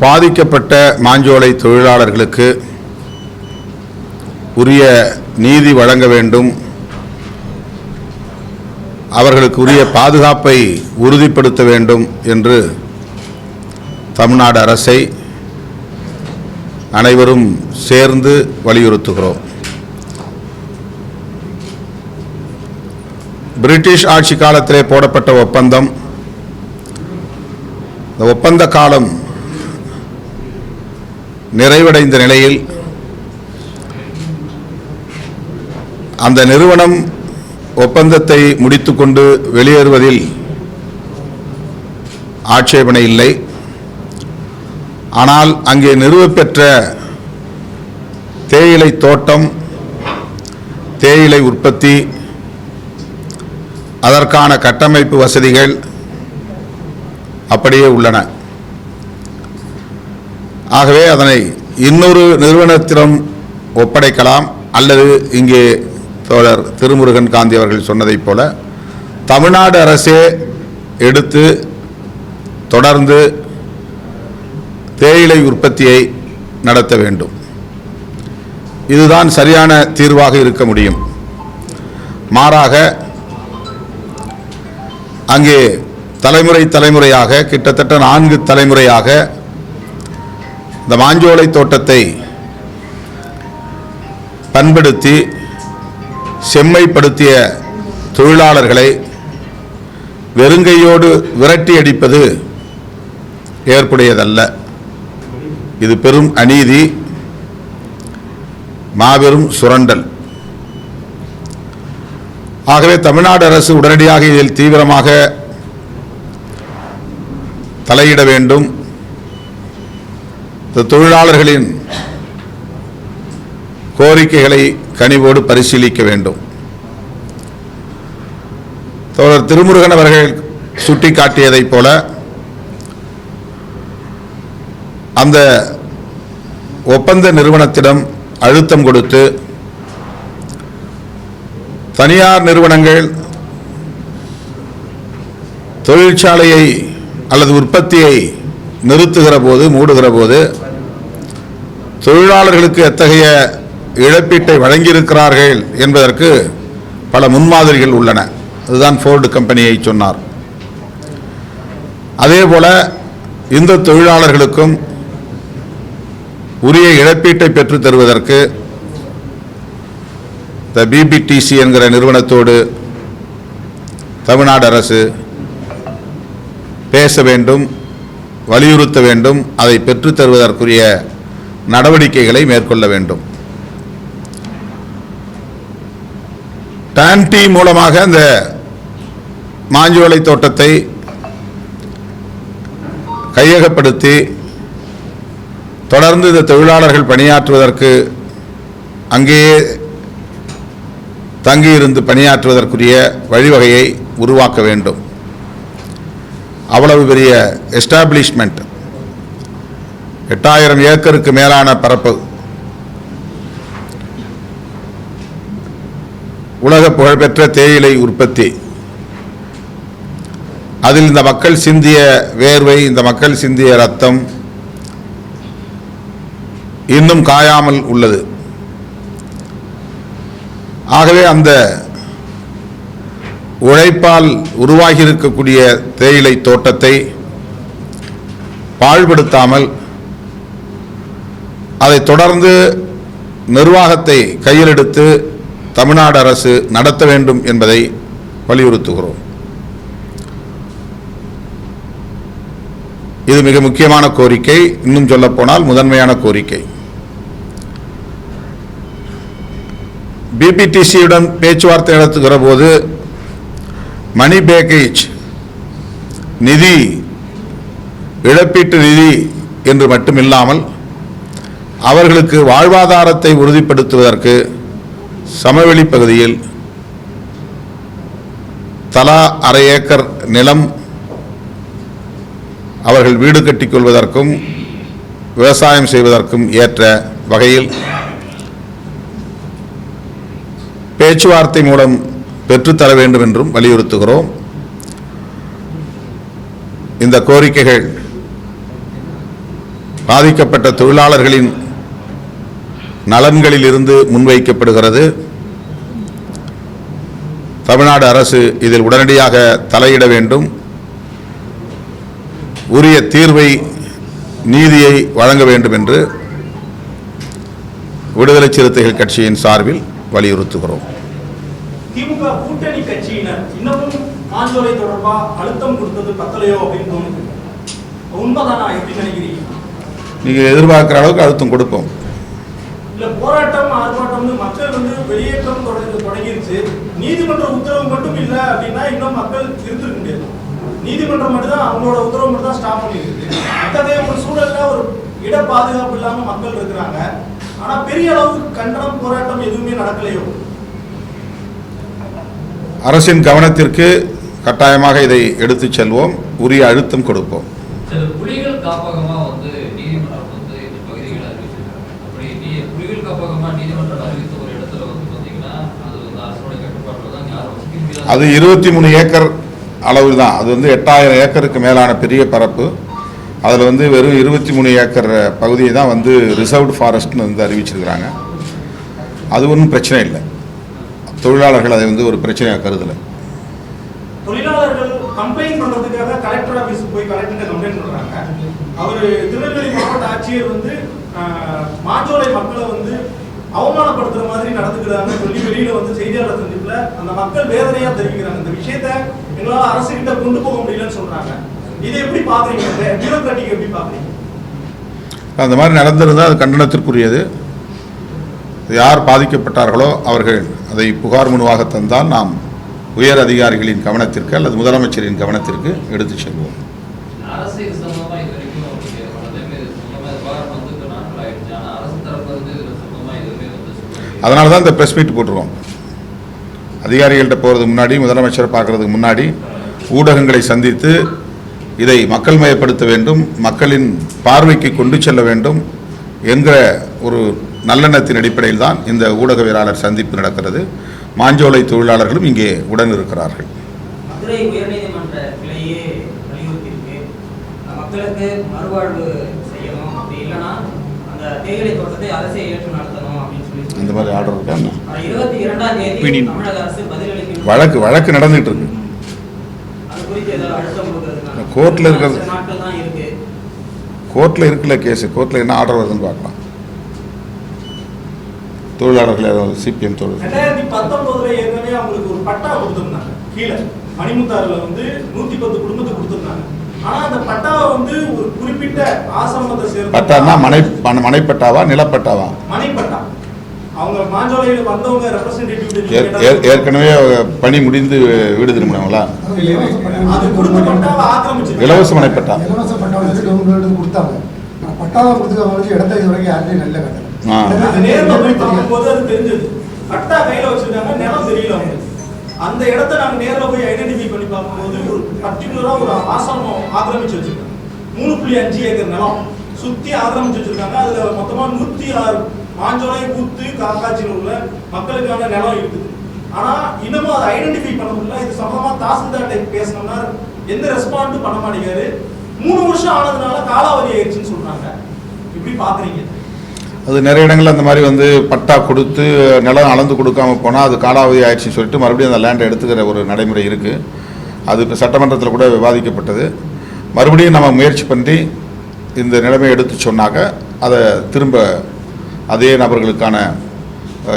பாதிக்கப்பட்ட மாஞ்சோலை தொழிலாளர்களுக்கு உரிய நீதி வழங்க வேண்டும். அவர்களுக்கு உரிய பாதுகாப்பை உறுதிப்படுத்த வேண்டும் என்று தமிழ்நாடு அரசை அனைவரும் சேர்ந்து வலியுறுத்துகிறோம். பிரிட்டிஷ் ஆட்சி காலத்திலே போடப்பட்ட ஒப்பந்தம். இந்த ஒப்பந்த காலம் நிறைவடைந்த நிலையில் அந்த நிறுவனம் ஒப்பந்தத்தை முடித்துக்கொண்டு வெளியேறுவதில் ஆட்சேபனை இல்லை. ஆனால் அங்கே நிறுவப்பெற்ற தேயிலை தோட்டம் தேயிலை உற்பத்தி அதற்கான கட்டமைப்பு வசதிகள் அப்படியே உள்ளன. ஆகவே அதனை இன்னொரு நிறுவனத்திடம் ஒப்படைக்கலாம். அல்லது இங்கே தோழர் திருமுருகன் காந்தி அவர்கள் சொன்னதைப் போல தமிழ்நாடு அரசே எடுத்து தொடர்ந்து தேயிலை உற்பத்தியை நடத்த வேண்டும். இதுதான் சரியான தீர்வாக இருக்க முடியும். மாறாக அங்கே தலைமுறை தலைமுறையாக கிட்டத்தட்ட நான்கு தலைமுறையாக இந்த மாஞ்சோலை தோட்டத்தை பண்படுத்தி செம்மைப்படுத்திய தொழிலாளர்களை வெறுங்கையோடு விரட்டி அடிப்பது ஏற்புடையதல்ல. இது பெரும் அநீதி மாபெரும் சுரண்டல். ஆகவே தமிழ்நாடு அரசு உடனடியாக இதில் தீவிரமாக தலையிட வேண்டும். இந்த தொழிலாளர்களின் கோரிக்கைகளை கனிவோடு பரிசீலிக்க வேண்டும். தோழர் திருமுருகன் அவர்கள் சுட்டிக்காட்டியதைப் போல அந்த ஒப்பந்த நிறுவனத்திடம் அழுத்தம் கொடுத்து தனியார் நிறுவனங்கள் தொழிற்சாலையை அல்லது உற்பத்தியை நிறுத்துகிற போது மூடுகிற போது தொழிலாளர்களுக்கு எத்தகைய இழப்பீட்டை வழங்கியிருக்கிறார்கள் என்பதற்கு பல முன்மாதிரிகள் உள்ளன. அதுதான் ஃபோர்டு கம்பெனியை சொன்னார். அதேபோல இந்த தொழிலாளர்களுக்கும் உரிய இழப்பீட்டை பெற்றுத் தருவதற்கு த பிபிடிசி என்கிற நிறுவனத்தோடு தமிழ்நாடு அரசு பேச வேண்டும். வலியுறுத்த வேண்டும் அதை பெற்றுத் தருவதற்குரிய நடவடிக்கைகளை மேற்கொள்ள வேண்டும். டான்டி மூலமாக அந்த மாஞ்சோலை தோட்டத்தை கையகப்படுத்தி தொடர்ந்து இந்த தொழிலாளர்கள் பணியாற்றுவதற்கு அங்கேயே தங்கியிருந்து பணியாற்றுவதற்குரிய வழிவகையை உருவாக்க வேண்டும். அவ்வளவு பெரிய எஸ்டாப்ளிஷ்மெண்ட் எட்டாயிரம் ஏக்கருக்கு மேலான பரப்பு. உலக புகழ்பெற்ற தேயிலை உற்பத்தி. அதில் இந்த மக்கள் சிந்திய வேர்வை இந்த மக்கள் சிந்திய ரத்தம் இன்னும் காயாமல் உள்ளது. ஆகவே அந்த உழைப்பால் உருவாகி இருக்கக்கூடிய தேயிலை தோட்டத்தை பாழ்படுத்தாமல் அதை தொடர்ந்து நிர்வாகத்தை கையில் எடுத்து தமிழ்நாடு அரசு நடத்த வேண்டும் என்பதை வலியுறுத்துகிறோம். இது மிக முக்கியமான கோரிக்கை. இன்னும் சொல்லப்போனால் முதன்மையான கோரிக்கை. பிபிடிசியுடன் பேச்சுவார்த்தை நடத்துகிற போது மணி பேக்கேஜ் நிதி இழப்பீட்டு நிதி என்று மட்டுமில்லாமல் அவர்களுக்கு வாழ்வாதாரத்தை உறுதிப்படுத்துவதற்கு சமவெளி பகுதியில் தலா அரை ஏக்கர் நிலம் அவர்கள் வீடு கட்டிக் கொள்வதற்கும் விவசாயம் செய்வதற்கும் ஏற்ற வகையில் பேச்சுவார்த்தை மூலம் பெற்றுத்தர வேண்டும் என்றும் வலியுறுத்துகிறோம். இந்த கோரிக்கைகள் பாதிக்கப்பட்ட தொழிலாளர்களின் நலன்களில் இருந்து முன்வைக்கப்படுகிறது. தமிழ்நாடு அரசு இதில் உடனடியாக தலையிட வேண்டும். உரிய தீர்வை நீதியை வழங்க வேண்டும் என்று விடுதலை சிறுத்தைகள் கட்சியின் சார்பில் வலியுறுத்துகிறோம். திமுக கூட்டணி கட்சியினர் இன்னமும் மாஞ்சோலை தொடர்பா அழுத்தம் கொடுத்தது பத்தலையோ அப்படின்னு தோணுது. உண்மைதானா எப்படி நினைக்கிறீங்க? நீங்கள் எதிர்பார்க்குற அளவுக்கு அழுத்தம் கொடுப்போம். இல்ல போராட்டம் ஆர்ப்பாட்டம்னு மக்கள் வந்து வெளியேற்றம் தொடங்கி தொடங்கிருச்சு. நீதிமன்ற உத்தரவு மட்டும் இல்ல அப்படின்னா இன்னும் மக்கள் இருந்திருக்க முடியாது. நீதிமன்றம் மட்டும் தான் அவங்களோட உத்தரவு மட்டும் தான் ஸ்டாப் பண்ணிருக்கு அத்தகைய ஒரு சூழல்ல ஒரு இட பாதுகாப்பு இல்லாம மக்கள் இருக்கிறாங்க. ஆனா பெரிய அளவுக்கு கண்டனம் போராட்டம் எதுவுமே நடக்கலையோ? அரசின் கவனத்திற்கு கட்டாயமாக இதை எடுத்துச் செல்வோம். உரிய அழுத்தம் கொடுப்போம். அது இருபத்தி மூணு ஏக்கர் அளவில் தான் அது வந்து எட்டாயிரம் ஏக்கருக்கு மேலான பெரிய பரப்பு. அதில் வந்து வெறும் இருபத்தி மூணு ஏக்கர் பகுதியை தான் வந்து ரிசர்வ்டு ஃபாரஸ்ட்னு வந்து அறிவிச்சிருக்கிறாங்க. அது ஒன்றும் பிரச்சனை இல்லை. தொழிலாளர்கள் அதை வந்து ஒரு பிரச்சனையாக கருதலை. தொழிலாளர்கள் கம்ப்ளைண்ட் பண்றதுக்காக கலெக்டர் ஆபீஸ் போய் கலெக்டர் கம்ப்ளைண்ட் பண்றாங்க. அவரு திருநெல்வேலி மாவட்ட ஆட்சியர் வந்து மக்களை அவமானப்படுத்துற மாதிரி நடந்துக்கிறாங்க சொல்லி வெளியில வந்து செய்தியாளர் சந்திப்புல அந்த மக்கள் வேதனையா தெரிவிக்கிறாங்க. இந்த விஷயத்த எங்களால அரசு கிட்ட கொண்டு போக முடியலன்னு சொல்றாங்க. இதை எப்படி பாக்குறீங்க? பியூரோக்ராட்டிக் எப்படி பாக்குறீங்க? அந்த மாதிரி நடந்திருந்தால் அது கண்டனத்திற்குரியது. யார் பாதிக்கப்பட்டார்களோ அவர்கள். அதை புகார் மனுவாக தந்தால் நாம் உயர் அதிகாரிகளின் கவனத்திற்கு அல்லது முதலமைச்சரின் கவனத்திற்கு எடுத்துச் செல்வோம். அதனால தான் இந்த ப்ரெஸ் மீட் போட்டிருக்கோம் அதிகாரிகள்கிட்ட போகிறதுக்கு முன்னாடி முதலமைச்சரை பார்க்கறதுக்கு முன்னாடி ஊடகங்களை சந்தித்து இதை மக்கள் மயப்படுத்த வேண்டும் மக்களின் பார்வைக்கு கொண்டு செல்ல வேண்டும் என்கிற ஒரு நல்லெண்ணத்தின் அடிப்படையில் தான் இந்த ஊடகவியலாளர் சந்திப்பு நடக்கிறது. மாஞ்சோலை தொழிலாளர்களும் இங்கே உடன் இருக்கிறார்கள் மதுரை உயர்நீதிமன்ற கிளையே வலியுறுத்தியிருக்கு. அந்த மக்களுக்கு மறுவாழ்வு செய்யணும். அப்படி இல்லைன்னா அந்த தேயிலை தோட்டத்தை அரசே ஏற்று நடத்தணும் அப்படின்னு சொல்லி அந்த மாதிரி ஆர்டர் இருக்கா என்ன? அது இருபத்தி இரண்டாம் தேதி Opinion. தமிழக அரசு பதிலளிக்கணும். வழக்கு வழக்கு நடந்துகிட்டு இருக்கு. அது குறித்து ஏதாவது அழுத்தம் கொடுக்கறதுனா? கோர்ட்ல இருக்கிறது- தான் இருக்கு. கோர்ட்டில் இருக்குல்ல கேஸு. கோர்ட்டில் என்ன ஆர்டர் வருதுன்னு பார்க்கலாம். தொழிலாளர்கள் ஏதாவது சிபிஎம் தொழில் ரெண்டாயிரத்தி பத்தொன்பதுல ஏற்கனவே அவங்களுக்கு ஒரு பட்டா கொடுத்திருந்தாங்க. கீழே. மணிமுத்தாறுல வந்து நூத்தி பத்து குடும்பத்துக்கு கொடுத்திருந்தாங்க. ஆனா அந்த பட்டாவை வந்து ஒரு குறிப்பிட்ட ஆசிரமத்தை சேர்ந்த பட்டான்னா மனை மன- மனைப்பட்டாவா நிலப்பட்டாவா? மனைப்பட்டா. அவங்க மாஞ்சோலையில வந்தவங்க ஏற்- ஏற்- ரெப்ரசன்டேட்டிவ் ஏற்கனவே பணி முடிந்து வீடு திரும்பினவங்களா அது கொடுத்த பட்டாவை ஆக்கிரமிச்சு இலவச மனைப்பட்டா. இலவச பட்டா வந்து கவர்மெண்ட் கொடுத்தாங்க. பட்டாவை கொடுத்துருக்கவங்களுக்கு இடத்த இது வரைக்கும் யாருமே நல்ல கட்டல நேர்ல போய் பார்க்கும்போது அது தெரிஞ்சது. பட்டா கையில வச்சிருக்காங்க நிலம் தெரியல அவங்களுக்கு அந்த இடத்த நாங்க நேர்ல போய் ஐடென்டிஃபை பண்ணி பார்க்கும்போது ஒரு பர்டிகுலரா ஒரு ஆசிரமம் ஆக்கிரமிச்சு வச்சிருக்காங்க. மூணு புள்ளி அஞ்சு ஏக்கர் நிலம் சுத்தி ஆக்கிரமிச்சு வச்சிருக்காங்க. அதுல மொத்தமா நூத்தி ஆறு மாஞ்சோலை கூத்து காக்காட்சியில் உள்ள மக்களுக்கான நிலம் இருக்குது. ஆனா இன்னமும் அதை ஐடென்டிஃபை பண்ண முடியல. இது சம்பந்தமா தாசில்தார்ட்ட பேசணும்னா எந்த ரெஸ்பாண்டும் பண்ண மாட்டேங்கிறாரு. மூணு வருஷம் ஆனதுனால காலாவதி ஆயிடுச்சுன்னு சொல்றாங்க. இப்படி பாக்குறீங்க. அது நிறைய இடங்களில் அந்த மாதிரி வந்து பட்டா கொடுத்து நிலம் அளந்து கொடுக்காம போனால் அது காலாவதி ஆயிடுச்சுன்னு சொல்லிட்டு மறுபடியும் அந்த லேண்டை எடுத்துக்கிற ஒரு நடைமுறை இருக்குது அது இப்போ சட்டமன்றத்தில் கூட விவாதிக்கப்பட்டது. மறுபடியும் நம்ம முயற்சி பண்ணி இந்த நிலைமையை எடுத்து சொன்னாக்க அதை திரும்ப அதே நபர்களுக்கான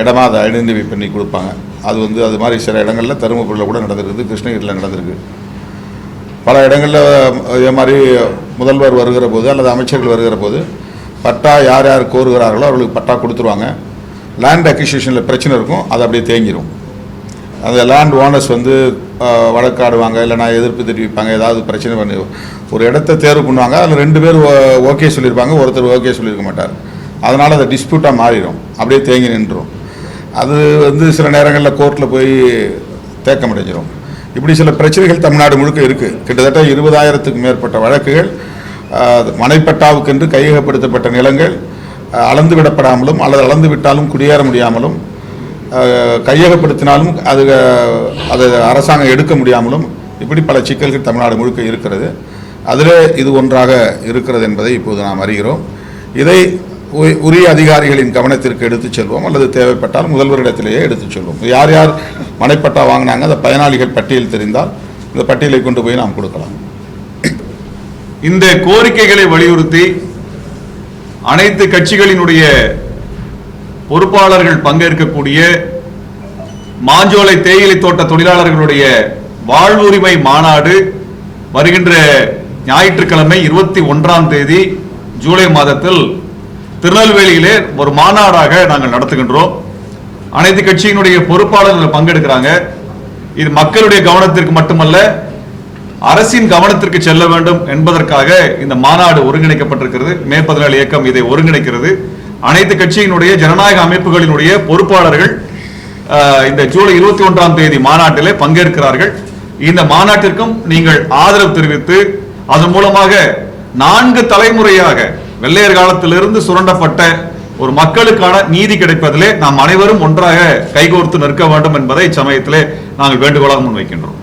இடமா அதை ஐடென்டிஃபை பண்ணி கொடுப்பாங்க. அது வந்து அது மாதிரி சில இடங்களில் தருமபுரியில் கூட நடந்திருக்குது கிருஷ்ணகிரியில் நடந்திருக்கு. பல இடங்களில் இதே மாதிரி முதல்வர் வருகிற போது அல்லது அமைச்சர்கள் வருகிற போது பட்டா யார் யார் கோருகிறார்களோ அவர்களுக்கு பட்டா கொடுத்துருவாங்க. லேண்ட் அக்யூசியேஷனில் பிரச்சனை இருக்கும் அது அப்படியே தேங்கிடும் அந்த லேண்ட் ஓனர்ஸ் வந்து வழக்காடுவாங்க இல்லைனா எதிர்ப்பு தெரிவிப்பாங்க ஏதாவது பிரச்சனை பண்ணி ஒரு இடத்த தேர்வு பண்ணுவாங்க அதில் ரெண்டு பேர் ஓகே சொல்லியிருப்பாங்க ஒருத்தர் ஓகே சொல்லியிருக்க மாட்டார். அதனால் அது டிஸ்பியூட்டாக மாறிடும் அப்படியே தேங்கி நின்றுடும் அது வந்து சில நேரங்களில் கோர்ட்டில் போய் தேக்கமடைஞ்சிடும் இப்படி சில பிரச்சனைகள் தமிழ்நாடு முழுக்க இருக்குது கிட்டத்தட்ட இருபதாயிரத்துக்கு மேற்பட்ட வழக்குகள் மனைப்பட்டாவுக்கென்று கையகப்படுத்தப்பட்ட நிலங்கள் அளந்து விடப்படாமலும் அல்லது அளந்து விட்டாலும் குடியேற முடியாமலும் கையகப்படுத்தினாலும் அது அது அரசாங்கம் எடுக்க முடியாமலும் இப்படி பல சிக்கல்கள் தமிழ்நாடு முழுக்க இருக்கிறது. அதில் இது ஒன்றாக இருக்கிறது என்பதை இப்போது நாம் அறிகிறோம். இதை உரிய அதிகாரிகளின் கவனத்திற்கு எடுத்துச் செல்வோம். அல்லது தேவைப்பட்டால் முதல்வரிடத்திலேயே எடுத்துச் செல்வோம். யார் யார் மனைப்பட்டா வாங்கினாங்க அந்த பயனாளிகள் பட்டியல் தெரிந்தால் இந்த பட்டியலை கொண்டு போய் நாம் கொடுக்கலாம். இந்த கோரிக்கைகளை வலியுறுத்தி அனைத்து கட்சிகளினுடைய பொறுப்பாளர்கள் பங்கேற்கக்கூடிய மாஞ்சோலை தேயிலை தோட்ட தொழிலாளர்களுடைய வாழ்வுரிமை மாநாடு வருகின்ற ஞாயிற்றுக்கிழமை இருபத்தி ஒன்றாம் தேதி ஜூலை மாதத்தில் திருநெல்வேலியிலே ஒரு மாநாடாக நாங்கள் நடத்துகின்றோம். அனைத்து கட்சியினுடைய பொறுப்பாளர்கள் பங்கெடுக்கிறாங்க. இது மக்களுடைய கவனத்திற்கு மட்டுமல்ல அரசின் கவனத்திற்கு செல்ல வேண்டும் என்பதற்காக இந்த மாநாடு ஒருங்கிணைக்கப்பட்டிருக்கிறது. மே பதினாலு இயக்கம் இதை ஒருங்கிணைக்கிறது. அனைத்து கட்சியினுடைய ஜனநாயக அமைப்புகளினுடைய பொறுப்பாளர்கள் ஆஹ், இந்த ஜூலை இருபத்தி ஒன்றாம் தேதி மாநாட்டிலே பங்கேற்கிறார்கள். இந்த மாநாட்டிற்கும் நீங்கள் ஆதரவு தெரிவித்து அதன் மூலமாக நான்கு தலைமுறையாக வெள்ளையர் காலத்திலிருந்து சுரண்டப்பட்ட ஒரு மக்களுக்கான நீதி கிடைப்பதிலே நாம் அனைவரும் ஒன்றாக கைகோர்த்து நிற்க வேண்டும் என்பதை சமயத்திலே நாங்கள் வேண்டுகோளாக முன்வைக்கின்றோம்.